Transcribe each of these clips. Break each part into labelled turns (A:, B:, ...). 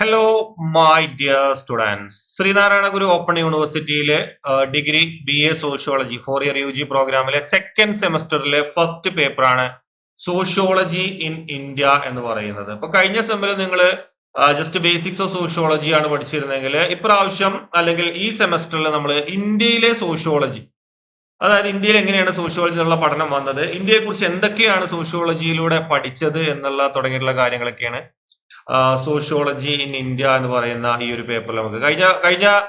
A: Hello my dear students Sreenarayana Guru open യൂണിവേഴ്സിറ്റിയിലെ degree B A sociology four year U G പ്രോഗ്രാമിലെ second സെമസ്റ്ററിലെ first പേപ്പറാണ് sociology in India എന്ന് പറയുന്നത്. ഇപ്പൊ കഴിഞ്ഞ സെമ്മിൽ നിങ്ങൾ ജസ്റ്റ് ബേസിക്സ് ഓഫ് സോഷ്യോളജി ആണ് പഠിച്ചിരുന്നെങ്കിൽ ഇപ്രാവശ്യം അല്ലെങ്കിൽ ഈ സെമസ്റ്ററിൽ നമ്മൾ ഇന്ത്യയിലെ സോഷ്യോളജി അതായത് ഇന്ത്യയിൽ എങ്ങനെയാണ് സോഷ്യോളജി എന്നുള്ള പഠനം വന്നത് ഇന്ത്യയെക്കുറിച്ച് എന്തൊക്കെയാണ് സോഷ്യോളജിയിലൂടെ പഠിച്ചത് എന്നുള്ള തുടങ്ങിയിട്ടുള്ള കാര്യങ്ങളൊക്കെയാണ് സോഷ്യോളജി ഇൻ ഇന്ത്യ എന്ന് പറയുന്ന ഈ ഒരു പേപ്പറിൽ നമുക്ക് കഴിഞ്ഞ കഴിഞ്ഞ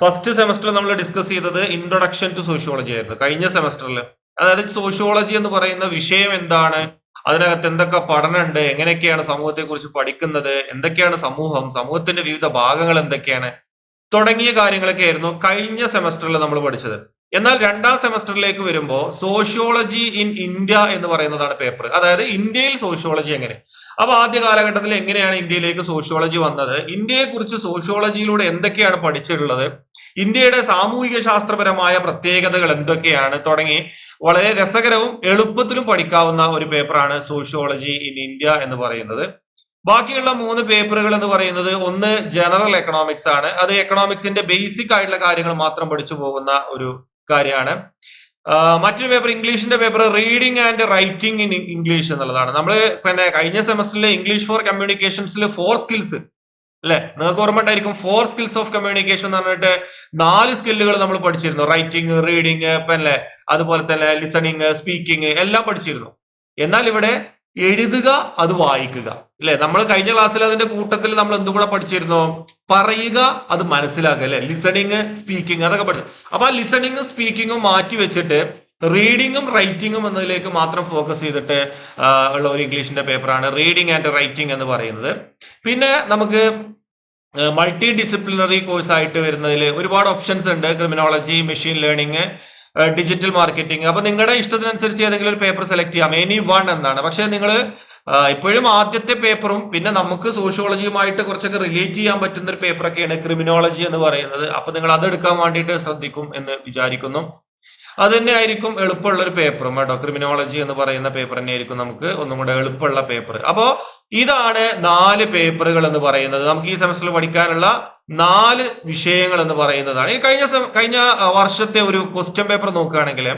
A: ഫസ്റ്റ് സെമസ്റ്ററിൽ നമ്മൾ ഡിസ്കസ് ചെയ്തത് ഇൻട്രൊഡക്ഷൻ ടു സോഷ്യോളജി ആയിരുന്നു. കഴിഞ്ഞ സെമസ്റ്ററിൽ അതായത് സോഷ്യോളജി എന്ന് പറയുന്ന വിഷയം എന്താണ്? അതിനകത്ത് എന്തൊക്കെ പഠനമുണ്ട്? എങ്ങനെയൊക്കെയാണ് സമൂഹത്തെക്കുറിച്ച് പഠിക്കുന്നത്? എന്തൊക്കെയാണ് സമൂഹം? സമൂഹത്തിന്റെ വിവിധ ഭാഗങ്ങൾ എന്തൊക്കെയാണ്? തുടങ്ങിയ കാര്യങ്ങളൊക്കെ ആയിരുന്നു കഴിഞ്ഞ സെമസ്റ്ററിൽ നമ്മൾ പഠിച്ചത്. എന്നാൽ രണ്ടാം സെമസ്റ്ററിലേക്ക് വരുമ്പോൾ സോഷ്യോളജി ഇൻ ഇന്ത്യ എന്ന് പറയുന്നതാണ് പേപ്പർ. അതായത് ഇന്ത്യയിൽ സോഷ്യോളജി എങ്ങനെ? അപ്പൊ ആദ്യ കാലഘട്ടത്തിൽ എങ്ങനെയാണ് ഇന്ത്യയിലേക്ക് സോഷ്യോളജി വന്നത്? ഇന്ത്യയെ കുറിച്ച് സോഷ്യോളജിയിലൂടെ എന്തൊക്കെയാണ് പഠിച്ചിട്ടുള്ളത്? ഇന്ത്യയുടെ സാമൂഹിക ശാസ്ത്രപരമായ പ്രത്യേകതകൾ എന്തൊക്കെയാണ്? തുടങ്ങി വളരെ രസകരവും എളുപ്പത്തിലും പഠിക്കാവുന്ന ഒരു പേപ്പറാണ് സോഷ്യോളജി ഇൻ ഇന്ത്യ എന്ന് പറയുന്നത്. ബാക്കിയുള്ള മൂന്ന് പേപ്പറുകൾ എന്ന് പറയുന്നത് ഒന്ന് ജനറൽ എക്കണോമിക്സ് ആണ്. അത് എക്കണോമിക്സിന്റെ ബേസിക് ആയിട്ടുള്ള കാര്യങ്ങൾ മാത്രം പഠിച്ചു പോകുന്ന ഒരു കാര്യമാണ്. മറ്റൊരു paper ഇംഗ്ലീഷിന്റെ paper reading and writing in English എന്നുള്ളതാണ്. നമ്മൾ പിന്നെ കഴിഞ്ഞ സെമസ്റ്ററിൽ ഇംഗ്ലീഷ് ഫോർ കമ്മ്യൂണിക്കേഷൻസിൽ ഫോർ സ്കിൽസ് അല്ലെ? നിങ്ങൾക്ക് ഓർമ്മ ഉണ്ടായിരിക്കും ഫോർ സ്കിൽസ് ഓഫ് കമ്മ്യൂണിക്കേഷൻ എന്ന് പറഞ്ഞിട്ട് നാല് സ്കില്ലുകൾ നമ്മൾ പഠിച്ചിരുന്നു. റൈറ്റിംഗ് റീഡിങ് പിന്നെ അതുപോലെ തന്നെ ലിസണിങ് സ്പീക്കിംഗ് എല്ലാം പഠിച്ചിരുന്നു. എന്നാൽ ഇവിടെ എഴുതുക അത് വായിക്കുക. അല്ലെ? നമ്മൾ കഴിഞ്ഞ ക്ലാസ്സിൽ അതിന്റെ കൂട്ടത്തിൽ നമ്മൾ എന്തും കൂടെ പഠിച്ചിരുന്നു? പറയുക അത് മനസ്സിലാക്കുക അല്ലെ? ലിസണിങ് സ്പീക്കിംഗ് അതൊക്കെ പഠിച്ചു അപ്പൊ ആ ലിസണിങ്ങും സ്പീക്കിങ്ങും മാറ്റി വെച്ചിട്ട് റീഡിങ്ങും റൈറ്റിങ്ങും എന്നതിലേക്ക് മാത്രം ഫോക്കസ് ചെയ്തിട്ട് ഉള്ള ഒരു ഇംഗ്ലീഷിന്റെ പേപ്പറാണ് റീഡിങ് ആൻഡ് റൈറ്റിംഗ് എന്ന് പറയുന്നത്. പിന്നെ നമുക്ക് മൾട്ടി ഡിസിപ്ലിനറി കോഴ്സ് ആയിട്ട് വരുന്നതിൽ ഒരുപാട് ഓപ്ഷൻസ് ഉണ്ട്. Criminology machine learning digital marketing അപ്പൊ നിങ്ങളുടെ ഇഷ്ടത്തിനനുസരിച്ച് ഏതെങ്കിലും ഒരു പേപ്പർ സെലക്ട് ചെയ്യാം. എനി വൺ എന്നാണ്. പക്ഷെ നിങ്ങൾ ഇപ്പോഴും ആദ്യത്തെ പേപ്പറും പിന്നെ നമുക്ക് സോഷ്യോളജിയുമായിട്ട് കുറച്ചൊക്കെ റിലേറ്റ് ചെയ്യാൻ പറ്റുന്ന ഒരു പേപ്പറൊക്കെയാണ് ക്രിമിനോളജി എന്ന് പറയുന്നത്. അപ്പൊ നിങ്ങൾ അത് എടുക്കാൻ വേണ്ടിയിട്ട് ശ്രദ്ധിക്കും എന്ന് വിചാരിക്കുന്നു. അത് തന്നെ ആയിരിക്കും എളുപ്പമുള്ള ഒരു പേപ്പറും കേട്ടോ. ക്രിമിനോളജി എന്ന് പറയുന്ന പേപ്പർ തന്നെ ആയിരിക്കും നമുക്ക് ഒന്നും കൂടെ എളുപ്പമുള്ള പേപ്പർ അപ്പോ ഇതാണ് നാല് പേപ്പറുകൾ എന്ന് പറയുന്നത്. നമുക്ക് ഈ സെമസ്റ്ററിൽ പഠിക്കാനുള്ള നാല് വിഷയങ്ങൾ എന്ന് പറയുന്നതാണ്. ഈ കഴിഞ്ഞ കഴിഞ്ഞ വർഷത്തെ ഒരു ക്വസ്റ്റ്യൻ പേപ്പർ നോക്കുകയാണെങ്കിൽ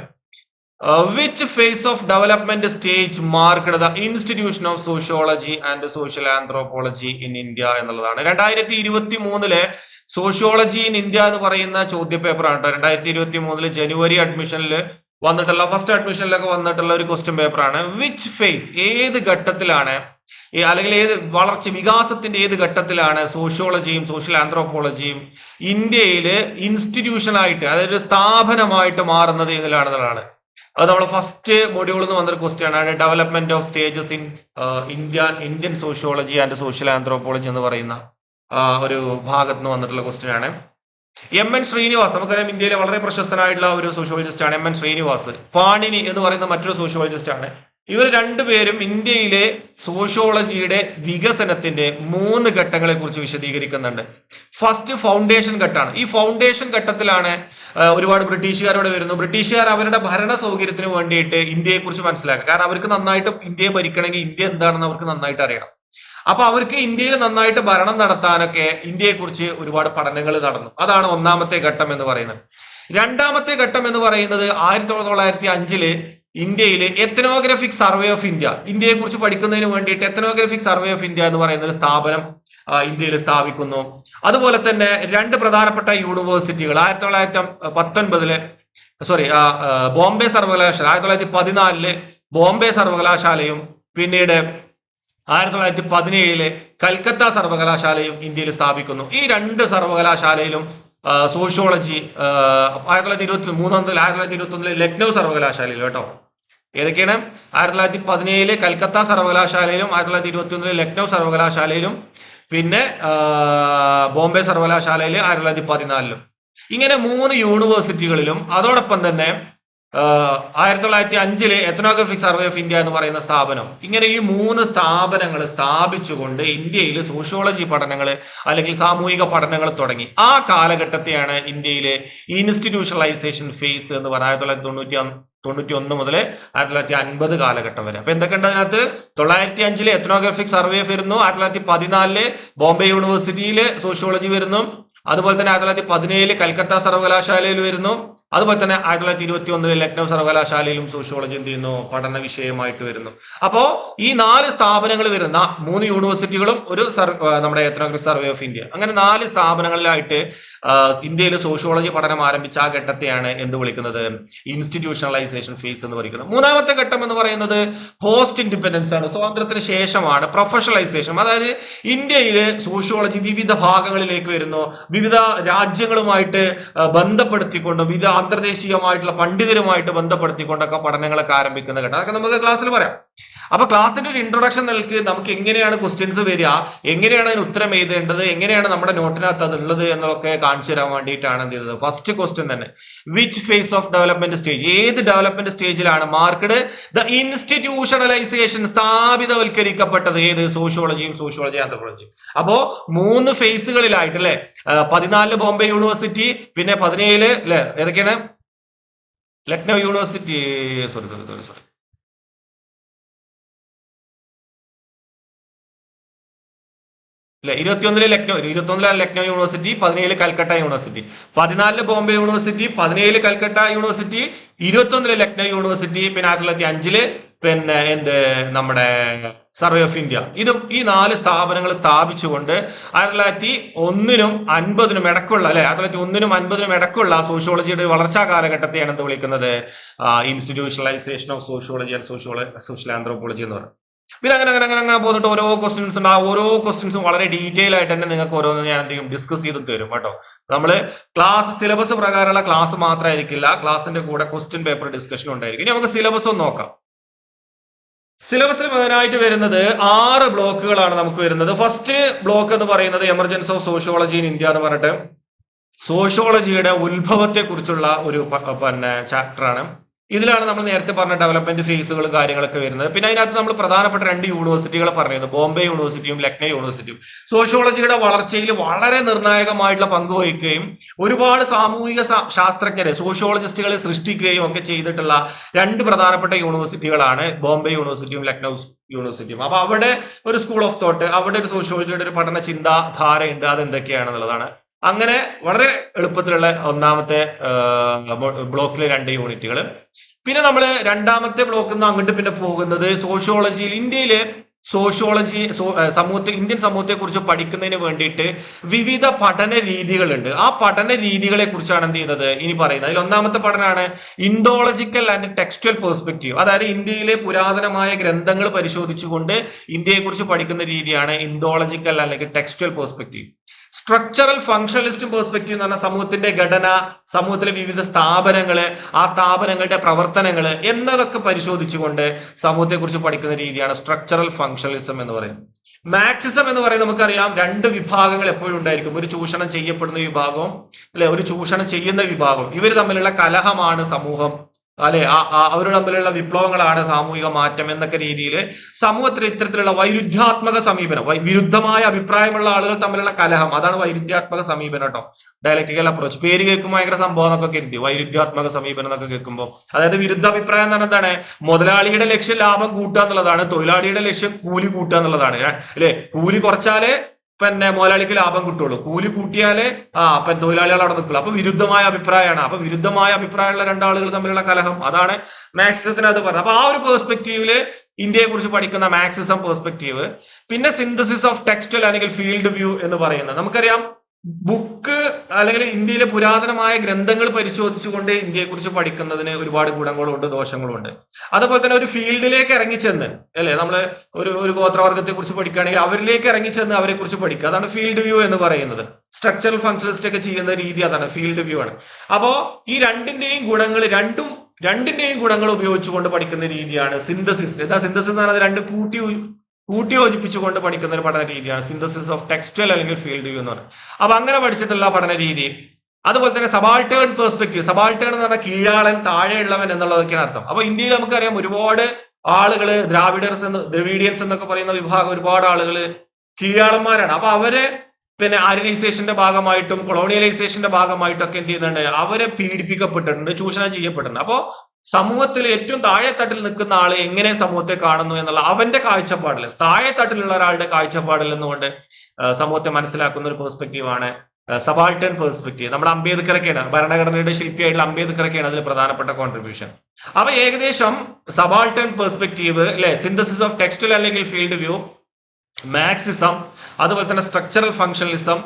A: which phase of development stage marked the institution of sociology and social anthropology in India എന്നുള്ളതാണ്. രണ്ടായിരത്തി ഇരുപത്തി മൂന്നിലെ സോഷ്യോളജി ഇൻ ഇന്ത്യ എന്ന് പറയുന്ന ചോദ്യ പേപ്പറാണ് കേട്ടോ രണ്ടായിരത്തി ഇരുപത്തി മൂന്നിൽ ജനുവരി അഡ്മിഷനിൽ വന്നിട്ടുള്ള ഫസ്റ്റ് അഡ്മിഷനിലൊക്കെ വന്നിട്ടുള്ള ഒരു ക്വസ്റ്റ്യൻ പേപ്പറാണ് വിച്ച് ഫേസ് ഏത് ഘട്ടത്തിലാണ് അല്ലെങ്കിൽ ഏത് വളർച്ച വികാസത്തിന്റെ ഏത് ഘട്ടത്തിലാണ് സോഷ്യോളജിയും സോഷ്യൽ ആന്ത്രോപോളജിയും ഇന്ത്യയിൽ ഇൻസ്റ്റിറ്റ്യൂഷനായിട്ട് അതായത് സ്ഥാപനമായിട്ട് മാറുന്നത് എന്നതിലാണെന്നുള്ളതാണ് അത് നമ്മൾ ഫസ്റ്റ് മൊഡ്യൂളിൽ നിന്ന് വന്നൊരു ക്വസ്റ്റ്യൻ ആണ്. Development of stages in India Indian sociology and social anthropology എന്ന് പറയുന്ന ഒരു ഭാഗത്ത് നിന്ന് വന്നിട്ടുള്ള ക്വസ്റ്റ്യൻ ആണ്. എം എൻ ശ്രീനിവാസ് നമുക്കറിയാം ഇന്ത്യയിലെ വളരെ പ്രശസ്തനായിട്ടുള്ള ഒരു സോഷ്യോളജിസ്റ്റ് ആണ് എം എൻ ശ്രീനിവാസ് പാണിനി എന്ന് പറയുന്ന മറ്റൊരു സോഷ്യോളജിസ്റ്റ് ആണ്. ഇവർ രണ്ടുപേരും ഇന്ത്യയിലെ സോഷ്യോളജിയുടെ വികസനത്തിന്റെ മൂന്ന് ഘട്ടങ്ങളെ കുറിച്ച് വിശദീകരിക്കുന്നുണ്ട്. ഫസ്റ്റ് ഫൗണ്ടേഷൻ ഘട്ടമാണ് ഈ ഫൗണ്ടേഷൻ ഘട്ടത്തിലാണ് ഒരുപാട് ബ്രിട്ടീഷുകാരോട് വരുന്നു. ബ്രിട്ടീഷുകാർ അവരുടെ ഭരണ സൗകര്യത്തിന് വേണ്ടിയിട്ട് ഇന്ത്യയെ കുറിച്ച് മനസ്സിലാക്കുക. കാരണം അവർക്ക് നന്നായിട്ട് ഇന്ത്യയെ ഭരിക്കണമെങ്കിൽ ഇന്ത്യ എന്താണെന്ന് അവർക്ക് നന്നായിട്ട് അറിയണം. അപ്പൊ അവർക്ക് ഇന്ത്യയിൽ നന്നായിട്ട് ഭരണം നടത്താനൊക്കെ ഇന്ത്യയെക്കുറിച്ച് ഒരുപാട് പഠനങ്ങൾ നടന്നു. അതാണ് ഒന്നാമത്തെ ഘട്ടം എന്ന് പറയുന്നത്. രണ്ടാമത്തെ ഘട്ടം എന്ന് പറയുന്നത് ആയിരത്തി തൊള്ളായിരത്തി അഞ്ചിൽ ഇന്ത്യയിൽ എത്തനോഗ്രഫിക് സർവേ ഓഫ് ഇന്ത്യ ഇന്ത്യയെ കുറിച്ച് പഠിക്കുന്നതിന് വേണ്ടിയിട്ട് എത്തനോഗ്രഫിക് സർവേ ഓഫ് ഇന്ത്യ എന്ന് പറയുന്ന ഒരു സ്ഥാപനം ഇന്ത്യയിൽ സ്ഥാപിക്കുന്നു. അതുപോലെ തന്നെ രണ്ട് പ്രധാനപ്പെട്ട യൂണിവേഴ്സിറ്റികൾ ആയിരത്തി തൊള്ളായിരത്തി പത്തൊൻപതിൽ സോറി ബോംബെ സർവകലാശാല ആയിരത്തി തൊള്ളായിരത്തി പതിനാലിൽ ബോംബെ സർവകലാശാലയും പിന്നീട് ആയിരത്തി തൊള്ളായിരത്തി പതിനേഴിൽ കൽക്കത്ത സർവകലാശാലയും ഇന്ത്യയിൽ സ്ഥാപിക്കുന്നു. ഈ രണ്ട് സർവകലാശാലയിലും സോഷ്യോളജി ആയിരത്തി തൊള്ളായിരത്തി ഇരുപത്തി മൂന്നാം ആയിരത്തി തൊള്ളായിരത്തി ഇരുപത്തി ഒന്നിലെ ലക്നൗ സർവകലാശാലയിൽ കേട്ടോ. ഏതൊക്കെയാണ്? ആയിരത്തി തൊള്ളായിരത്തി പതിനേഴിലെ കൽക്കത്ത സർവകലാശാലയിലും ആയിരത്തി തൊള്ളായിരത്തി ഇരുപത്തി ഒന്നിലെ ലക്നൗ സർവകലാശാലയിലും പിന്നെ ബോംബെ സർവകലാശാലയിൽ ആയിരത്തി തൊള്ളായിരത്തി പതിനാലിലും ഇങ്ങനെ മൂന്ന് യൂണിവേഴ്സിറ്റികളിലും അതോടൊപ്പം തന്നെ ആയിരത്തി തൊള്ളായിരത്തി അഞ്ചിൽ എത്തനോഗ്രഫിക് സർവേ ഓഫ് ഇന്ത്യ എന്ന് പറയുന്ന സ്ഥാപനം. ഇങ്ങനെ ഈ മൂന്ന് സ്ഥാപനങ്ങൾ സ്ഥാപിച്ചുകൊണ്ട് ഇന്ത്യയിൽ സോഷ്യോളജി പഠനങ്ങൾ അല്ലെങ്കിൽ സാമൂഹിക പഠനങ്ങൾ തുടങ്ങി. ആ കാലഘട്ടത്തെയാണ് ഇന്ത്യയിലെ ഇൻസ്റ്റിറ്റ്യൂഷണലൈസേഷൻ ഫേസ് എന്ന് പറയുന്നത് ആയിരത്തി തൊള്ളായിരത്തി തൊണ്ണൂറ്റി തൊണ്ണൂറ്റി ഒന്ന് മുതൽ ആയിരത്തി തൊള്ളായിരത്തി അൻപത് കാലഘട്ടം വരെ. അപ്പൊ എന്തൊക്കെയുണ്ട് അതിനകത്ത്? തൊള്ളായിരത്തി അഞ്ചിൽ എത്നോഗ്രഫിക് സർവേ വരുന്നു. ആയിരത്തി തൊള്ളായിരത്തി പതിനാലിൽ ബോംബെ യൂണിവേഴ്സിറ്റിയിൽ സോഷ്യോളജി വരുന്നു. അതുപോലെ തന്നെ ആയിരത്തി തൊള്ളായിരത്തി പതിനേഴിൽ കൽക്കത്ത സർവകലാശാലയിൽ വരുന്നു. അതുപോലെ തന്നെ ആയിരത്തി തൊള്ളായിരത്തി ഇരുപത്തി ഒന്നിൽ ലക്നൗ സർവകലാശാലയിലും സോഷ്യോളജി എന്ത് ചെയ്യുന്നു? പഠന വിഷയമായിട്ട് വരുന്നു. അപ്പോ ഈ നാല് സ്ഥാപനങ്ങൾ വരുന്ന മൂന്ന് യൂണിവേഴ്സിറ്റികളും ഒരു നമ്മുടെ എത്നോഗ്രഫി സർവേ ഓഫ് ഇന്ത്യ. അങ്ങനെ നാല് സ്ഥാപനങ്ങളിലായിട്ട് ഇന്ത്യയിൽ സോഷ്യോളജി പഠനം ആരംഭിച്ച ആ ഘട്ടത്തെയാണ് എന്ത് വിളിക്കുന്നത്? ഇൻസ്റ്റിറ്റ്യൂഷണലൈസേഷൻ ഫേസ് എന്ന് പറയുന്നത് മൂന്നാമത്തെ ഘട്ടം എന്ന് പറയുന്നത് പോസ്റ്റ് ഇൻഡിപെൻഡൻസ് ആണ്. സ്വാതന്ത്ര്യത്തിന് ശേഷമാണ് പ്രൊഫഷണലൈസേഷൻ അതായത് ഇന്ത്യയിൽ സോഷ്യോളജി വിവിധ ഭാഗങ്ങളിലേക്ക് വരുന്നു. വിവിധ രാജ്യങ്ങളുമായിട്ട് ബന്ധപ്പെടുത്തിക്കൊണ്ട് വിവിധ അന്തർദേശീയമായിട്ടുള്ള പണ്ഡിതരുമായിട്ട് ബന്ധപ്പെടുത്തിക്കൊണ്ടൊക്കെ പഠനങ്ങളൊക്കെ ആരംഭിക്കുന്ന ഘട്ടം. അതൊക്കെ നമുക്ക് ക്ലാസ്സിൽ പറയാം. അപ്പൊ ക്ലാസ്സിന്റെ ഒരു ഇൻട്രൊഡക്ഷൻ നൽകി നമുക്ക് എങ്ങനെയാണ് ക്വസ്റ്റ്യൻസ് വരിക എങ്ങനെയാണ് അതിന് ഉത്തരം എഴുതേണ്ടത് എങ്ങനെയാണ് നമ്മുടെ നോട്ടിനകത്ത് അത് ഉള്ളത് എന്നൊക്കെ കാണിച്ചു തരാൻ വേണ്ടിയിട്ടാണ് എന്ത് ചെയ്തത്. ഫസ്റ്റ് ക്വസ്റ്റ്യൻ തന്നെ. Which phase of development stage ഏത് ഡെവലപ്മെന്റ് സ്റ്റേജിലാണ് മാർക്കഡ് ദ ഇൻസ്റ്റിറ്റ്യൂഷണലൈസേഷൻ സ്ഥാപിതവൽക്കരിക്കപ്പെട്ടത്? ഏത്? സോഷ്യോളജിയും സോഷ്യോളജി ആന്ത്രോളജിയും അപ്പോ മൂന്ന് ഫേസുകളിലായിട്ട് അല്ലെ? പതിനാലിൽ ബോംബെ യൂണിവേഴ്സിറ്റി പിന്നെ പതിനേഴിൽ അല്ലെ ഏതൊക്കെയാണ്? Lucknow university sorry sorry sorry അല്ലെ? ഇരുപത്തിയൊന്നിൽ ലക്നൗ ഇരുപത്തൊന്നിലാണ് ലക്നൗ യൂണിവേഴ്സിറ്റി പതിനേഴിൽ കൽക്കട്ട യൂണിവേഴ്സിറ്റി. പതിനാലിൽ ബോംബെ യൂണിവേഴ്സിറ്റി പതിനേഴിൽ കൽക്കട്ട യൂണിവേഴ്സിറ്റി ഇരുപത്തൊന്നിൽ ലക്നൗ യൂണിവേഴ്സിറ്റി പിന്നെ ആയിരത്തി തൊള്ളായിരത്തി അഞ്ചിൽ പിന്നെ എന്ത് നമ്മുടെ സർവേ ഓഫ് ഇന്ത്യ. ഇതും ഈ നാല് സ്ഥാപനങ്ങൾ സ്ഥാപിച്ചുകൊണ്ട് ആയിരത്തി തൊള്ളായിരത്തി ഒന്നിനും അൻപതിനും ഇടക്കുള്ള അല്ലെ? ആയിരത്തി തൊള്ളായിരത്തി ഒന്നിനും അൻപതിനും ഇടക്കുള്ള സോഷ്യോളജിയുടെ വളർച്ചാ കാലഘട്ടത്തെയാണ് എന്ത് വിളിക്കുന്നത് institutionalisation of sociology and socio social anthropology എന്ന് പറയുന്നത്. പിന്നെ അങ്ങനെ അങ്ങനെ അങ്ങനെ അങ്ങനെ പോന്നിട്ട് ഓരോ ക്വസ്റ്റ്യൻസ് ഉണ്ട്. ആ ഓരോ ക്വസ്റ്റ്യൻസും വളരെ ഡീറ്റെയിൽ ആയിട്ട് തന്നെ നിങ്ങൾക്ക് ഓരോന്ന് ഞാൻ എന്തെങ്കിലും ഡിസ്കസ് ചെയ്ത് തരും കേട്ടോ. നമ്മൾ ക്ലാസ് സിലബസ് പ്രകാരമുള്ള ക്ലാസ് മാത്രമായിരിക്കില്ല. ക്ലാസിന്റെ കൂടെ ക്വസ്റ്റ്യൻ പേപ്പർ ഡിസ്കഷൻ ഉണ്ടായിരിക്കും. ഇനി നമുക്ക് സിലബസ് ഒന്ന് നോക്കാം. സിലബസിൽ മുതലായിട്ട് വരുന്നത് ആറ് ബ്ലോക്കുകളാണ് നമുക്ക് വരുന്നത്. ഫസ്റ്റ് ബ്ലോക്ക് എന്ന് പറയുന്നത് emergence of sociology in India എന്ന് പറഞ്ഞിട്ട് സോഷ്യോളജിയുടെ ഉത്ഭവത്തെ കുറിച്ചുള്ള ഒരു പിന്നെ ചാപ്റ്ററാണ് ഇതിലാണ് നമ്മൾ നേരത്തെ പറഞ്ഞ ഡെവലപ്മെന്റ് ഫേസുകളും കാര്യങ്ങളൊക്കെ വരുന്നത്. പിന്നെ അതിനകത്ത് നമ്മൾ പ്രധാനപ്പെട്ട രണ്ട് യൂണിവേഴ്സിറ്റികളെ പറഞ്ഞിരുന്നു. ബോംബെ യൂണിവേഴ്സിറ്റിയും ലക്നൗ യൂണിവേഴ്സിറ്റിയും. സോഷ്യോളജിയുടെ വളർച്ചയിൽ വളരെ നിർണായകമായിട്ടുള്ള പങ്ക് വഹിക്കുകയും ഒരുപാട് സാമൂഹിക ശാസ്ത്രജ്ഞരെ സോഷ്യോളജിസ്റ്റുകളെ സൃഷ്ടിക്കുകയും ഒക്കെ ചെയ്തിട്ടുള്ള രണ്ട് പ്രധാനപ്പെട്ട യൂണിവേഴ്സിറ്റികളാണ് ബോംബെ യൂണിവേഴ്സിറ്റിയും ലക്നൗ യൂണിവേഴ്സിറ്റിയും. അപ്പൊ അവിടെ ഒരു സ്കൂൾ ഓഫ് തോട്ട് അവിടെ ഒരു സോഷ്യോളജിയുടെ ഒരു പഠന ചിന്താധാരയുണ്ട്. അത് എന്തൊക്കെയാണെന്നുള്ളതാണ് അങ്ങനെ വളരെ എളുപ്പത്തിലുള്ള ഒന്നാമത്തെ ബ്ലോക്കിലെ രണ്ട് യൂണിറ്റുകൾ പിന്നെ നമ്മൾ രണ്ടാമത്തെ ബ്ലോക്കിൽ നിന്ന് അങ്ങോട്ട് പിന്നെ പോകുന്നത് സോഷ്യോളജിയിൽ. ഇന്ത്യയിലെ സോഷ്യോളജി സമൂഹത്തെ ഇന്ത്യൻ സമൂഹത്തെ കുറിച്ച് പഠിക്കുന്നതിന് വേണ്ടിയിട്ട് വിവിധ പഠന രീതികളുണ്ട്. ആ പഠന രീതികളെ കുറിച്ചാണ് എന്ത് ചെയ്യുന്നത്? ഇനി പറയുന്നത്. അതിൽ ഒന്നാമത്തെ പഠനമാണ് ഇൻഡോളജിക്കൽ ആൻഡ് ടെക്സ്റ്റൽ പെർസ്പെക്റ്റീവ്. അതായത് ഇന്ത്യയിലെ പുരാതനമായ ഗ്രന്ഥങ്ങൾ പരിശോധിച്ചുകൊണ്ട് ഇന്ത്യയെ കുറിച്ച് പഠിക്കുന്ന രീതിയാണ് ഇൻഡോളജിക്കൽ അല്ലെങ്കിൽ textual perspective. Structural functionalist perspective എന്ന് പറഞ്ഞാൽ സമൂഹത്തിന്റെ ഘടന സമൂഹത്തിലെ വിവിധ സ്ഥാപനങ്ങൾ ആ സ്ഥാപനങ്ങളുടെ പ്രവർത്തനങ്ങൾ എന്നതൊക്കെ പരിശോധിച്ചുകൊണ്ട് സമൂഹത്തെക്കുറിച്ച് പഠിക്കുന്ന രീതിയാണ് സ്ട്രക്ചറൽ ഫങ്ഷണലിസം എന്ന് പറയുന്നത്. മാക്സിസം എന്ന് പറയുന്നത് നമുക്കറിയാം രണ്ട് വിഭാഗങ്ങൾ എപ്പോഴും ഉണ്ടായിരിക്കും. ഒരു ചൂഷണം ചെയ്യപ്പെടുന്ന വിഭാഗവും അല്ലെ ഒരു ചൂഷണം ചെയ്യുന്ന വിഭാഗവും. ഇവർ തമ്മിലുള്ള കലഹമാണ് സമൂഹം. അല്ലെ? അവരുടെ തമ്മിലുള്ള വിപ്ലവങ്ങളാണ് സാമൂഹിക മാറ്റം എന്നൊക്കെ രീതിയിൽ സമൂഹത്തിൽ ഇത്തരത്തിലുള്ള വൈരുദ്ധ്യാത്മക സമീപനം വിരുദ്ധമായ അഭിപ്രായമുള്ള ആളുകൾ തമ്മിലുള്ള കലഹം അതാണ് വൈരുദ്ധ്യാത്മക സമീപനം കേട്ടോ. ഡയലക്ടിക്കൽ അപ്രോച്ച് പേര് കേൾക്കുമ്പോൾ ഭയങ്കര സംഭവം എന്നൊക്കെ കരുതി. വൈരുദ്ധ്യാത്മക സമീപനം എന്നൊക്കെ കേൾക്കുമ്പോൾ അതായത് വിരുദ്ധ അഭിപ്രായം എന്ന് പറഞ്ഞാൽ എന്താണ്? മുതലാളിയുടെ ലക്ഷ്യം ലാഭം കൂട്ടുക എന്നുള്ളതാണ് തൊഴിലാളിയുടെ ലക്ഷ്യം കൂലി കൂട്ടുക എന്നുള്ളതാണ്. അല്ലെ? കൂലി കുറച്ചാലേ പിന്നെ മുതലാളിക്ക് ലാഭം കിട്ടുള്ളൂ. കൂലി കൂട്ടിയാലേ ആ അപ്പം തൊഴിലാളികൾ അവിടെ നിൽക്കുള്ളൂ. അപ്പൊ വിരുദ്ധമായ അഭിപ്രായമാണ്. അപ്പൊ വിരുദ്ധമായ അഭിപ്രായമുള്ള രണ്ടാളുകൾ തമ്മിലുള്ള കലഹം. അതാണ് മാക്സിസത്തിന് അത് പറഞ്ഞത്. അപ്പൊ ആ ഒരു പെർസ്പെക്റ്റീവിൽ ഇന്ത്യയെ കുറിച്ച് പഠിക്കുന്ന മാക്സിസം പെർസ്പെക്റ്റീവ് പിന്നെ സിന്തസിസ് ഓഫ് ടെക്സ്റ്റൽ അല്ലെങ്കിൽ ഫീൽഡ് വ്യൂ എന്ന് പറയുന്നത്. നമുക്കറിയാം ബുക്ക് അല്ലെങ്കിൽ ഇന്ത്യയിലെ പുരാതനമായ ഗ്രന്ഥങ്ങൾ പരിശോധിച്ചുകൊണ്ട് ഇന്ത്യയെ കുറിച്ച് പഠിക്കുന്നതിന് ഒരുപാട് ഗുണങ്ങളുണ്ട് ദോഷങ്ങളുണ്ട്. അതുപോലെ തന്നെ ഒരു ഫീൽഡിലേക്ക് ഇറങ്ങിച്ചെന്ന് അല്ലെ? നമ്മൾ ഒരു ഒരു ഗോത്രവർഗത്തെ കുറിച്ച് പഠിക്കുകയാണെങ്കിൽ അവരിലേക്ക് ഇറങ്ങിച്ചെന്ന് അവരെ കുറിച്ച് പഠിക്കുക. അതാണ് ഫീൽഡ് വ്യൂ എന്ന് പറയുന്നത്. സ്ട്രക്ചറൽ ഫംഗ്ഷനിസ്റ്റ് ഒക്കെ ചെയ്യുന്ന രീതി അതാണ് ഫീൽഡ് വ്യൂ ആണ്. അപ്പോ ഈ രണ്ടിന്റെയും ഗുണങ്ങൾ രണ്ടും രണ്ടിന്റെയും ഗുണങ്ങൾ ഉപയോഗിച്ചുകൊണ്ട് പഠിക്കുന്ന രീതിയാണ് സിന്തസിസ്. എന്താ സിന്തസിസ് എന്ന് പറയുന്നത് രണ്ട് കൂട്ടി കൂട്ടി യോജിപ്പിച്ചുകൊണ്ട് പഠിക്കുന്ന ഒരു പഠന രീതിയാണ് സിന്തസിസ് ഓഫ് ടെക്സ്റ്റൽ അല്ലെങ്കിൽ ഫീൽഡ് വ്യൂ എന്ന് പറയുന്നത് അപ്പൊ അങ്ങനെ പഠിച്ചിട്ടുള്ള പഠന രീതി അതുപോലെ തന്നെ സബാൾട്ടേൺ പെർസ്പെക്റ്റീവ് സബാൾട്ടേൺ എന്ന് പറഞ്ഞാൽ കീഴാളൻ താഴെയുള്ളവൻ എന്നുള്ളതൊക്കെയാണ് അർത്ഥം. അപ്പൊ ഇന്ത്യയിൽ നമുക്കറിയാം ഒരുപാട് ആളുകൾ ദ്രാവിഡേഴ്സ് എന്ന് ദ്രവീഡിയൻസ് എന്നൊക്കെ പറയുന്ന വിഭാഗം ഒരുപാട് ആളുകൾ കീഴാളന്മാരാണ്. അപ്പൊ അവരെ പിന്നെ ആര്യനൈസേഷന്റെ ഭാഗമായിട്ടും കൊളോണിയലൈസേഷന്റെ ഭാഗമായിട്ടും ഒക്കെ എന്ത് ചെയ്യുന്നുണ്ട്? അവരെ പീഡിപ്പിക്കപ്പെട്ടിട്ടുണ്ട് ചൂഷണം ചെയ്യപ്പെട്ടിട്ടുണ്ട്. അപ്പോ സമൂഹത്തിൽ ഏറ്റവും താഴെത്തട്ടിൽ നിൽക്കുന്ന ആൾ എങ്ങനെ സമൂഹത്തെ കാണുന്നു എന്നുള്ള അവന്റെ കാഴ്ചപ്പാടിൽ താഴെത്തട്ടിലുള്ള ഒരാളുടെ കാഴ്ചപ്പാടിൽ നിന്നുകൊണ്ട് സമൂഹത്തെ മനസ്സിലാക്കുന്ന ഒരു പെർസ്പെക്റ്റീവാണ് സബാൾട്ടേൺ പെർസ്പെക്റ്റീവ് നമ്മുടെ അംബേദ്കറൊക്കെയാണ് ഭരണഘടനയുടെ ശില്പിയായിട്ടുള്ള അംബേദ്കറൊക്കെയാണ് അതിൽ പ്രധാനപ്പെട്ട കോൺട്രിബ്യൂഷൻ അപ്പൊ ഏകദേശം സബാൾട്ടേൺ പെർസ്പെക്റ്റീവ് അല്ലെ സിന്തസിസ് ഓഫ് ടെക്സ്റ്റൽ അല്ലെങ്കിൽ ഫീൽഡ് വ്യൂ മാക്സിസം അതുപോലെ തന്നെ structural functionalism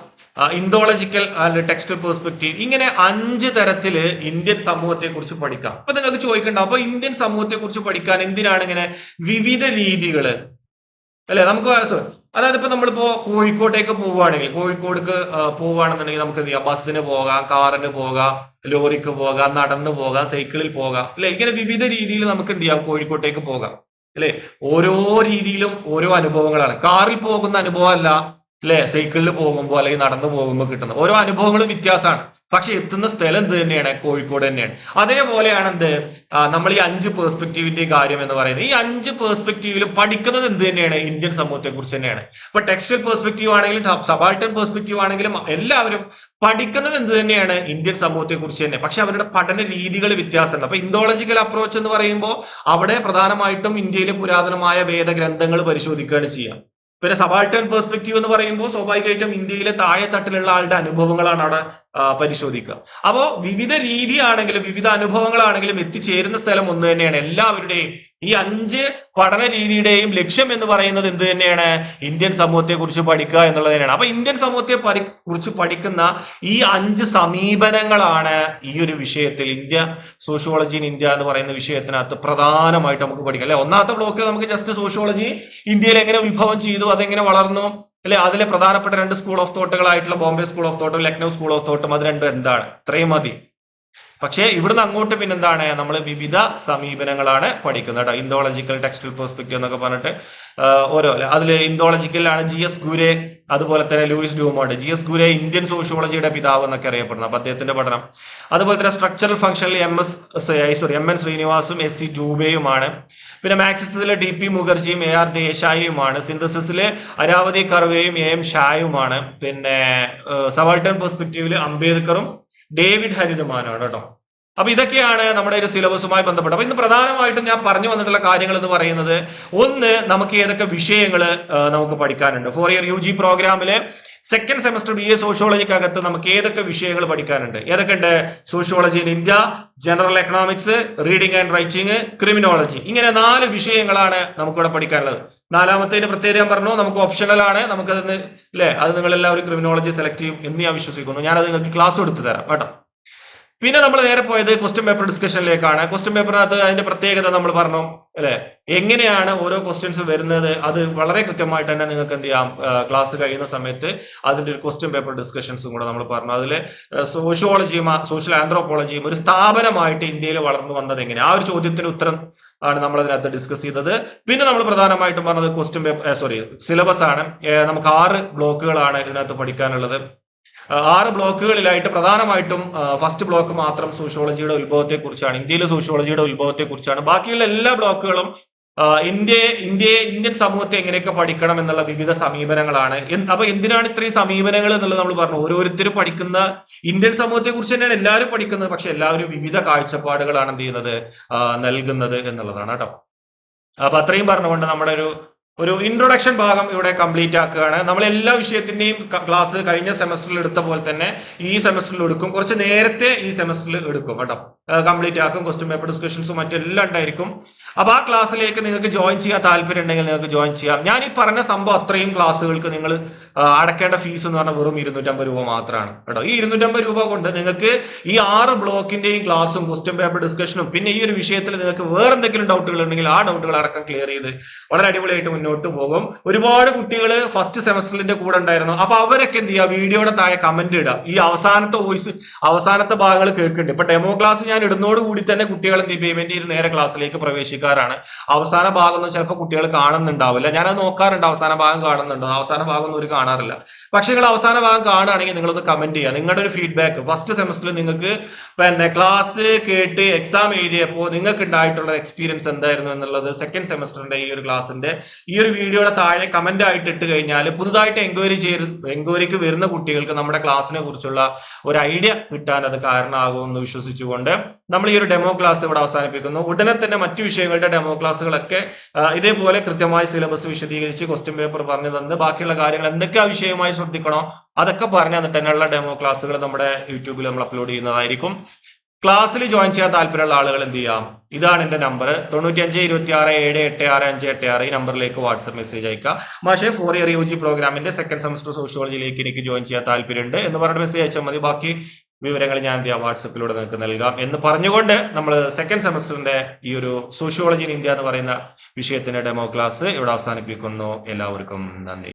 A: Indological textual perspective ഇങ്ങനെ അഞ്ച് തരത്തിൽ ഇന്ത്യൻ സമൂഹത്തെ കുറിച്ച് പഠിക്കാം. അപ്പൊ നിങ്ങൾക്ക് ചോദിക്കണ്ട അപ്പൊ ഇന്ത്യൻ സമൂഹത്തെ കുറിച്ച് പഠിക്കാൻ എന്തിനാണ് ഇങ്ങനെ വിവിധ രീതികൾ? അല്ലെ നമുക്ക്. അതായത് ഇപ്പൊ നമ്മളിപ്പോ കോഴിക്കോട്ടേക്ക് പോവുകയാണെങ്കിൽ കോഴിക്കോടേക്ക് പോവുകയാണെന്നുണ്ടെങ്കിൽ നമുക്ക് എന്ത് ബസ്സിന് പോകാം കാറിന് പോകാം ലോറിക്ക് പോകാം നടന്നു പോകാം സൈക്കിളിൽ പോകാം അല്ലെ? ഇങ്ങനെ വിവിധ രീതിയിൽ നമുക്ക് എന്ത് ചെയ്യാം? കോഴിക്കോട്ടേക്ക് പോകാം. അല്ലെ? ഓരോ രീതിയിലും ഓരോ അനുഭവങ്ങളാണ്. കാറിൽ പോകുന്ന അനുഭവം അല്ല സൈക്കിളിൽ പോകുമ്പോൾ അല്ലെങ്കിൽ നടന്നു പോകുമ്പോൾ കിട്ടുന്ന ഓരോ അനുഭവങ്ങളും വ്യത്യാസമാണ്. പക്ഷെ എത്തുന്ന സ്ഥലം എന്ത് തന്നെയാണ്? കോഴിക്കോട് തന്നെയാണ്. അതേപോലെയാണ് എന്ത്? നമ്മൾ ഈ അഞ്ച് പേഴ്സ്പെക്റ്റീവിന്റെ കാര്യം എന്ന് പറയുന്നത്. ഈ അഞ്ച് പേഴ്സ്പെക്റ്റീവിൽ പഠിക്കുന്നത് എന്ത് തന്നെയാണ്? ഇന്ത്യൻ സമൂഹത്തെ കുറിച്ച് തന്നെയാണ്. ഇപ്പൊ ടെക്സ്റ്റൽ പേഴ്സ്പെക്റ്റീവ് ആണെങ്കിലും സബാൾട്ടൺ പേഴ്സ്പെക്റ്റീവ് ആണെങ്കിലും എല്ലാവരും പഠിക്കുന്നത് എന്ത് തന്നെയാണ്? ഇന്ത്യൻ സമൂഹത്തെ കുറിച്ച് തന്നെ. പക്ഷെ അവരുടെ പഠന രീതികൾ വ്യത്യാസമുണ്ട്. അപ്പൊ ഇന്തോളജിക്കൽ അപ്രോച്ച് എന്ന് പറയുമ്പോൾ അവിടെ പ്രധാനമായിട്ടും ഇന്ത്യയിലെ പുരാതനമായ വേദഗ്രന്ഥങ്ങൾ പരിശോധിക്കുകയാണ് ചെയ്യുക. പിന്നെ സബാൾട്ടേൺ പെർസ്പെക്റ്റീവ് എന്ന് പറയുമ്പോൾ സ്വാഭാവികമായിട്ടും ഇന്ത്യയിലെ താഴെ തട്ടിലുള്ള ആളുടെ അനുഭവങ്ങളാണ് അവിടെ പരിശോധിക്കുക. അപ്പോ വിവിധ രീതിയാണെങ്കിലും വിവിധ അനുഭവങ്ങളാണെങ്കിലും എത്തിച്ചേരുന്ന സ്ഥലം ഒന്ന് തന്നെയാണ്. എല്ലാവരുടെയും ഈ അഞ്ച് പഠന രീതിയുടെയും ലക്ഷ്യം എന്ന് പറയുന്നത് എന്ത് തന്നെയാണ്? ഇന്ത്യൻ സമൂഹത്തെ കുറിച്ച് പഠിക്കുക എന്നുള്ളത് തന്നെയാണ്. അപ്പൊ ഇന്ത്യൻ സമൂഹത്തെ കുറിച്ച് പഠിക്കുന്ന ഈ അഞ്ച് സമീപനങ്ങളാണ് ഈ ഒരു വിഷയത്തിൽ ഇന്ത്യ സോഷ്യോളജി ഇൻ ഇന്ത്യ എന്ന് പറയുന്ന വിഷയത്തിനകത്ത് പ്രധാനമായിട്ട് നമുക്ക് പഠിക്കാം. അല്ലെ? ഒന്നാമത്തെ ബ്ലോക്കിൽ നമുക്ക് ജസ്റ്റ് സോഷ്യോളജി ഇന്ത്യയിൽ എങ്ങനെ ഉത്ഭവം ചെയ്തു അതെങ്ങനെ വളർന്നു അല്ലെ? അതിലെ പ്രധാനപ്പെട്ട രണ്ട് സ്കൂൾ ഓഫ് തോട്ടുകളായിട്ടുള്ള ബോംബെ സ്കൂൾ ഓഫ് തോട്ടും ലക്നൗ സ്കൂൾ ഓഫ് തോട്ടും അത് രണ്ടും എന്താണ്? ഇത്രയും മതി. പക്ഷേ ഇവിടുന്ന് അങ്ങോട്ട് പിന്നെന്താണ്? നമ്മൾ വിവിധ സമീപനങ്ങളാണ് പഠിക്കുന്നത് കേട്ടോ. ഇന്തോളജിക്കൽ ടെക്സ്റ്റൽ പെർസ്പെക്റ്റീവ് എന്നൊക്കെ പറഞ്ഞിട്ട് ഓരോ അതിൽ ഇന്തോളജിക്കലാണ് ജി എസ് ഗുരെ അതുപോലെ തന്നെ Louis Dumont G S Ghurye Indian സോഷ്യോളജിയുടെ പിതാവ് എന്നൊക്കെ അറിയപ്പെടുന്നത് അപ്പൊ അദ്ദേഹത്തിന്റെ പഠനം. അതുപോലെ തന്നെ സ്ട്രക്ചറൽ ഫംഗ്ഷനിൽ M S sorry M N ശ്രീനിവാസും S C ജൂബയുമാണ്. പിന്നെ മാക്സിസിലെ ഡി പി മുഖർജിയും എ ആർ ദേശായിയുമാണ്. സിന്തസിസിലെ അരാവതി കർവേയും എ എം ഷായുമാണ്. പിന്നെ സവാൾട്ടൺ പെർസ്പെക്റ്റീവിൽ അംബേദ്കറും ഡേവിഡ് ഹരിതുമാനാണ് കേട്ടോ. അപ്പൊ ഇതൊക്കെയാണ് നമ്മുടെ ഒരു സിലബസുമായി ബന്ധപ്പെട്ട് അപ്പൊ ഇന്ന് പ്രധാനമായിട്ടും ഞാൻ പറഞ്ഞു വന്നിട്ടുള്ള കാര്യങ്ങൾ എന്ന് പറയുന്നത് ഒന്ന് നമുക്ക് ഏതൊക്കെ വിഷയങ്ങൾ നമുക്ക് പഠിക്കാനുണ്ട്. ഫോർ ഇയർ യു ജി പ്രോഗ്രാമിൽ സെക്കൻഡ് സെമസ്റ്റർ ബി എ സോഷ്യോളജിക്കകത്ത് നമുക്ക് ഏതൊക്കെ വിഷയങ്ങൾ പഠിക്കാനുണ്ട്? ഏതൊക്കെ ഉണ്ട്? Sociology in India general economics reading and writing criminology ഇങ്ങനെ നാല് വിഷയങ്ങളാണ് നമുക്കിവിടെ പഠിക്കാനുള്ളത്. നാലാമത്തേന് പ്രത്യേകം ഞാൻ പറഞ്ഞു നമുക്ക് ഓപ്ഷണൽ ആണ്. നമുക്കത് അല്ലേ അത് നിങ്ങളെല്ലാവരും ക്രിമിനോളജി സെലക്ട് ചെയ്യും എന്ന് ഞാൻ വിശ്വസിക്കുന്നു. ഞാനത് നിങ്ങൾക്ക് ക്ലാസ് എടുത്തു തരാം. കേട്ടോ. പിന്നെ നമ്മൾ നേരെ പോയത് ക്വസ്റ്റ്യൻ പേപ്പർ ഡിസ്കഷനിലേക്കാണ് ക്വസ്റ്റ്യൻ പേപ്പറിനകത്ത് അതിന്റെ പ്രത്യേകത നമ്മൾ പറഞ്ഞു അല്ലെ? എങ്ങനെയാണ് ഓരോ ക്വസ്റ്റ്യൻസ് വരുന്നത്? അത് വളരെ കൃത്യമായിട്ട് തന്നെ നിങ്ങൾക്ക് എന്ത് ചെയ്യാം ക്ലാസ് കഴിയുന്ന സമയത്ത് അതിന്റെ ഒരു ക്വസ്റ്റ്യൻ പേപ്പർ ഡിസ്കഷൻസും കൂടെ നമ്മൾ പറഞ്ഞു. അതിൽ സോഷ്യോളജിയും സോഷ്യൽ ആന്ത്രോപോളജിയും ഒരു സ്ഥാപനമായിട്ട് ഇന്ത്യയിൽ വളർന്നു വന്നത് എങ്ങനെ ആ ഒരു ചോദ്യത്തിന് ഉത്തരം ആണ് നമ്മൾ അതിനകത്ത് ഡിസ്കസ് ചെയ്തത്. പിന്നെ നമ്മൾ പ്രധാനമായിട്ടും പറഞ്ഞത് ക്വസ്റ്റ്യൻ പേപ്പർ സോറി സിലബസ് ആണ്. നമുക്ക് ആറ് ബ്ലോക്കുകളാണ് ഇതിനകത്ത് പഠിക്കാനുള്ളത്. ആറ് ബ്ലോക്കുകളിലായിട്ട് പ്രധാനമായിട്ടും ഫസ്റ്റ് ബ്ലോക്ക് മാത്രം സോഷ്യോളജിയുടെ ഉത്ഭവത്തെ കുറിച്ചാണ് ഇന്ത്യയിലെ സോഷ്യോളജിയുടെ ഉത്ഭവത്തെ കുറിച്ചാണ് ബാക്കിയുള്ള എല്ലാ ബ്ലോക്കുകളും ഇന്ത്യയെ ഇന്ത്യയെ ഇന്ത്യൻ സമൂഹത്തെ എങ്ങനെയൊക്കെ പഠിക്കണം എന്നുള്ള വിവിധ സമീപനങ്ങളാണ്. അപ്പൊ എന്തിനാണ് ഇത്രയും സമീപനങ്ങൾ എന്നുള്ളത് നമ്മൾ പറഞ്ഞു. ഓരോരുത്തരും പഠിക്കുന്ന ഇന്ത്യൻ സമൂഹത്തെ കുറിച്ച് തന്നെയാണ് എല്ലാവരും പഠിക്കുന്നത് പക്ഷെ എല്ലാവരും വിവിധ കാഴ്ചപ്പാടുകളാണ് എന്ത് ചെയ്യുന്നത് നൽകുന്നത് എന്നുള്ളതാണ് കേട്ടോ. അപ്പൊ അത്രയും പറഞ്ഞുകൊണ്ട് നമ്മുടെ ഒരു ഒരു ഇൻട്രൊഡക്ഷൻ ഭാഗം ഇവിടെ കംപ്ലീറ്റ് ആക്കുകയാണ്. നമ്മൾ എല്ലാ വിഷയത്തിന്റെയും ക്ലാസ് കഴിഞ്ഞ സെമസ്റ്ററിൽ എടുത്ത പോലെ തന്നെ ഈ സെമസ്റ്ററിൽ എടുക്കും. കുറച്ച് നേരത്തെ ഈ സെമസ്റ്ററിൽ എടുക്കും കേട്ടോ. കംപ്ലീറ്റ് ആക്കും. ക്വസ്റ്റ്യൻ പേപ്പർ ഡിസ്കഷൻസും മറ്റെല്ലാം ഉണ്ടായിരിക്കും. അപ്പൊ ആ ക്ലാസ്സിലേക്ക് നിങ്ങൾക്ക് ജോയിൻ ചെയ്യാൻ താല്പര്യം ഉണ്ടെങ്കിൽ നിങ്ങൾക്ക് ജോയിൻ ചെയ്യാം. ഞാൻ ഈ പറഞ്ഞ സംഭവം അത്രയും ക്ലാസ്സുകൾക്ക് നിങ്ങൾ അടക്കേണ്ട ഫീസ് എന്ന് പറഞ്ഞാൽ വെറും ഇരുന്നൂറ്റമ്പത് രൂപ മാത്രമാണ് കേട്ടോ. ഈ ഇരുന്നൂറ്റമ്പത് രൂപ കൊണ്ട് നിങ്ങൾക്ക് ഈ ആറ് ബ്ലോക്കിന്റെയും ക്ലാസ്സും ക്വസ്റ്റ്യൻ പേപ്പർ ഡിസ്കഷനും പിന്നെ ഈ ഒരു വിഷയത്തിൽ നിങ്ങൾക്ക് വേറെ എന്തെങ്കിലും ഡൗട്ടുകൾ ഉണ്ടെങ്കിൽ ആ ഡൗട്ടുകൾ അടക്കം ക്ലിയർ ചെയ്ത് വളരെ അടിപൊളിയായിട്ട് മുന്നോട്ട് പോകും. ഒരുപാട് കുട്ടികൾ ഫസ്റ്റ് സെമസ്റ്ററിന്റെ കൂടെ ഉണ്ടായിരുന്നു. അപ്പൊ അവരൊക്കെ എന്ത് ചെയ്യുക? വീഡിയോയുടെ താഴെ കമന്റ് ഇടുക. ഈ അവസാനത്തെ വോയിസ് അവസാനത്തെ ഭാഗങ്ങൾ കേൾക്കുന്നുണ്ട്. ഇപ്പൊ ഡെമോ ക്ലാസ് ഞാൻ ഇടുന്നോട് കൂടി തന്നെ കുട്ടികൾ എന്ത് പേയ്മെന്റ് ചെയ്ത് നേരെ ക്ലാസ്സിലേക്ക് പ്രവേശിക്കും. ജിക്കാരാണ് അവസാന ഭാഗം ഒന്നും ചിലപ്പോൾ കുട്ടികൾ കാണുന്നുണ്ടാവില്ല. ഞാനത് നോക്കാറുണ്ട്. അവസാന ഭാഗം കാണുന്നുണ്ടോ. അവസാന ഭാഗം ഒന്നും ഒരു കാണാറില്ല. പക്ഷെ നിങ്ങൾ അവസാന ഭാഗം കാണുകയാണെങ്കിൽ നിങ്ങളൊന്ന് കമന്റ് ചെയ്യുക. നിങ്ങളുടെ ഒരു ഫീഡ്ബാക്ക് ഫസ്റ്റ് സെമസ്റ്ററിൽ നിങ്ങൾക്ക് പിന്നെ ക്ലാസ് കേട്ട് എക്സാം എഴുതിയപ്പോൾ നിങ്ങൾക്ക് ഉണ്ടായിട്ടുള്ള എക്സ്പീരിയൻസ് എന്തായിരുന്നു എന്നുള്ളത് സെക്കൻഡ് സെമസ്റ്ററിന്റെ ഈ ഒരു ക്ലാസ്സിന്റെ ഈ ഒരു വീഡിയോയുടെ താഴെ കമന്റ് ആയിട്ട് ഇട്ട് കഴിഞ്ഞാൽ പുതുതായിട്ട് എൻക്വയറി ചെയ്ത് എൻക്വയറിക്ക് വരുന്ന കുട്ടികൾക്ക് നമ്മുടെ ക്ലാസ്സിനെ കുറിച്ചുള്ള ഒരു ഐഡിയ കിട്ടാൻ അത് കാരണമാകുമെന്ന് വിശ്വസിച്ചുകൊണ്ട് നമ്മൾ ഈ ഒരു ഡെമോ ക്ലാസ് ഇവിടെ അവസാനിപ്പിക്കുന്നു. ഉടനെ തന്നെ മറ്റു വിഷയങ്ങളുടെ ഡെമോ ക്ലാസ്സുകളൊക്കെ ഇതേപോലെ കൃത്യമായി സിലബസ് വിശദീകരിച്ച് ക്വസ്റ്റ്യൻ പേപ്പർ പറഞ്ഞു തന്ന്. ബാക്കിയുള്ള കാര്യങ്ങൾ എന്തൊക്കെ ആ വിഷയവുമായി ശ്രദ്ധിക്കണോ അതൊക്കെ പറഞ്ഞു തന്നിട്ട് തന്നെയുള്ള ഡെമോ ക്ലാസ്സുകൾ നമ്മുടെ യൂട്യൂബിൽ നമ്മൾ അപ്ലോഡ് ചെയ്യുന്നതായിരിക്കും. ക്ലാസ്സിൽ ജോയിൻ ചെയ്യാൻ താല്പര്യമുള്ള ആളുകൾ എന്ത് ചെയ്യാം? ഇതാണ് എന്റെ നമ്പർ തൊണ്ണൂറ്റിയഞ്ച് ഇരുപത്തി ആറ് ഏഴ് എട്ട് ആറ് അഞ്ച് എട്ട് ആറ് ഈ നമ്പറിലേക്ക് വാട്സ്ആപ്പ് മെസ്സേജ് അയക്കുക പക്ഷേ ഫോർ ഇയർ യു ജി പ്രോഗ്രാമിന്റെ സെക്കൻഡ് സെമസ്റ്റർ സോഷ്യോളജിയിലേക്ക് എനിക്ക് ജോയിൻ ചെയ്യാൻ താല്പര്യമുണ്ട് എന്ന് പറഞ്ഞിട്ട് മെസ്സേജ് അയച്ചാൽ മതി. ബാക്കി വിവരങ്ങൾ ഞാൻ എന്ത് ചെയ്യാം വാട്സപ്പിലൂടെ നിങ്ങൾക്ക് നൽകാം എന്ന് പറഞ്ഞുകൊണ്ട് നമ്മൾ സെക്കൻഡ് സെമസ്റ്ററിന്റെ ഈ ഒരു സോഷ്യോളജി ഇൻ ഇന്ത്യ എന്ന് പറയുന്ന വിഷയത്തിന്റെ ഡെമോ ക്ലാസ് ഇവിടെ അവസാനിപ്പിക്കുന്നു. എല്ലാവർക്കും നന്ദി.